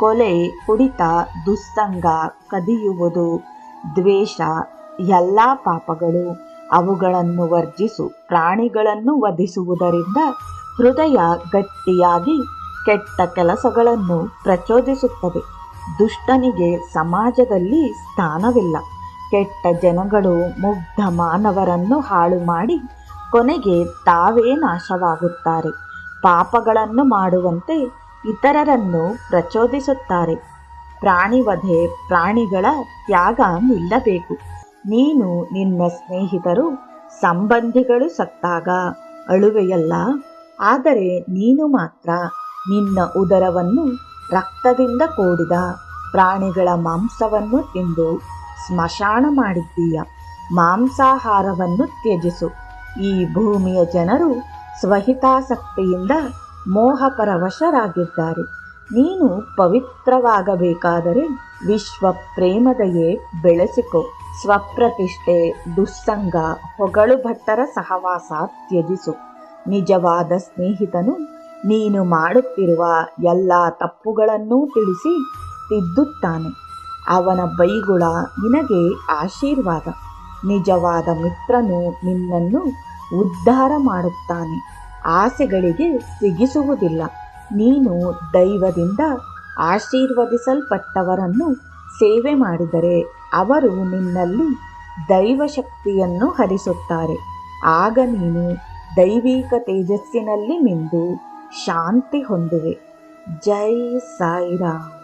ಕೊಲೆ ಕುಡಿತ ದುಸ್ಸಂಗ ಕದಿಯುವುದು, ದ್ವೇಷ, ಎಲ್ಲ ಪಾಪಗಳು. ಅವುಗಳನ್ನು ವರ್ಜಿಸು, ಪ್ರಾಣಿಗಳನ್ನು ವಧಿಸುವುದರಿಂದ ಹೃದಯ ಗಟ್ಟಿಯಾಗಿ ಕೆಟ್ಟ ಕೆಲಸಗಳನ್ನು ಪ್ರಚೋದಿಸುತ್ತದೆ. ದುಷ್ಟನಿಗೆ ಸಮಾಜದಲ್ಲಿ ಸ್ಥಾನವಿಲ್ಲ. ಕೆಟ್ಟ ಜನಗಳು ಮುಗ್ಧ ಮಾನವರನ್ನು ಹಾಳು ಮಾಡಿ ಕೊನೆಗೆ ತಾವೇ ನಾಶವಾಗುತ್ತಾರೆ. ಪಾಪಗಳನ್ನು ಮಾಡುವಂತೆ ಇತರರನ್ನು ಪ್ರಚೋದಿಸುತ್ತಾರೆ. ಪ್ರಾಣಿವಧೆ ಪ್ರಾಣಿಗಳ ತ್ಯಾಗ ನಿಲ್ಲಬೇಕು. ನೀನು ನಿನ್ನ ಸ್ನೇಹಿತರು ಸಂಬಂಧಿಗಳು ಸತ್ತಾಗ ಅಳುವೆಯಲ್ಲ. ಆದರೆ ನೀನು ಮಾತ್ರ ನಿನ್ನ ಉದರವನ್ನು ರಕ್ತದಿಂದ ಕೂಡಿದ ಪ್ರಾಣಿಗಳ ಮಾಂಸವನ್ನು ತಿಂದು ಸ್ಮಶಾನ ಮಾಡಿದ್ದೀಯ. ಮಾಂಸಾಹಾರವನ್ನು ತ್ಯಜಿಸು. ಈ ಭೂಮಿಯ ಜನರು ಸ್ವಹಿತಾಸಕ್ತಿಯಿಂದ ಮೋಹಪರವಶರಾಗಿದ್ದಾರೆ ನೀನು ಪವಿತ್ರವಾಗಬೇಕಾದರೆ ವಿಶ್ವ ಪ್ರೇಮದಯೇ ಬೆಳೆಸಿಕೊ. ಸ್ವಪ್ರತಿಷ್ಠೆ, ದುಸ್ಸಂಗ, ಹೊಗಳು ಭಟ್ಟರ ಸಹವಾಸ ತ್ಯಜಿಸು. ನಿಜವಾದ ಸ್ನೇಹಿತನು, ನೀನು ಮಾಡುತ್ತಿರುವ ಎಲ್ಲ ತಪ್ಪುಗಳನ್ನೂ ತಿಳಿಸಿ ತಿದ್ದುತ್ತಾನೆ. ಅವನ ಬೈಗುಳ ನಿನಗೆ ಆಶೀರ್ವಾದ. ನಿಜವಾದ ಮಿತ್ರನು ನಿನ್ನನ್ನು ಉದ್ಧಾರ ಮಾಡುತ್ತಾನೆ. ಆಸೆಗಳಿಗೆ ಸಿಗಿಸುವುದಿಲ್ಲ. ನೀನು ದೈವದಿಂದ ಆಶೀರ್ವದಿಸಲ್ಪಟ್ಟವರನ್ನು ಸೇವೆ ಮಾಡಿದರೆ ಅವರು ನಿನ್ನಲ್ಲಿ ದೈವಶಕ್ತಿಯನ್ನು ಹರಿಸುತ್ತಾರೆ. ಆಗ ನೀನು ದೈವಿಕ ತೇಜಸ್ಸಿನಲ್ಲಿ ಮಿಂದು ಶಾಂತಿ ಹೊಂದುವೆ. ಜೈ ಸಾಯಿರಾಮ್.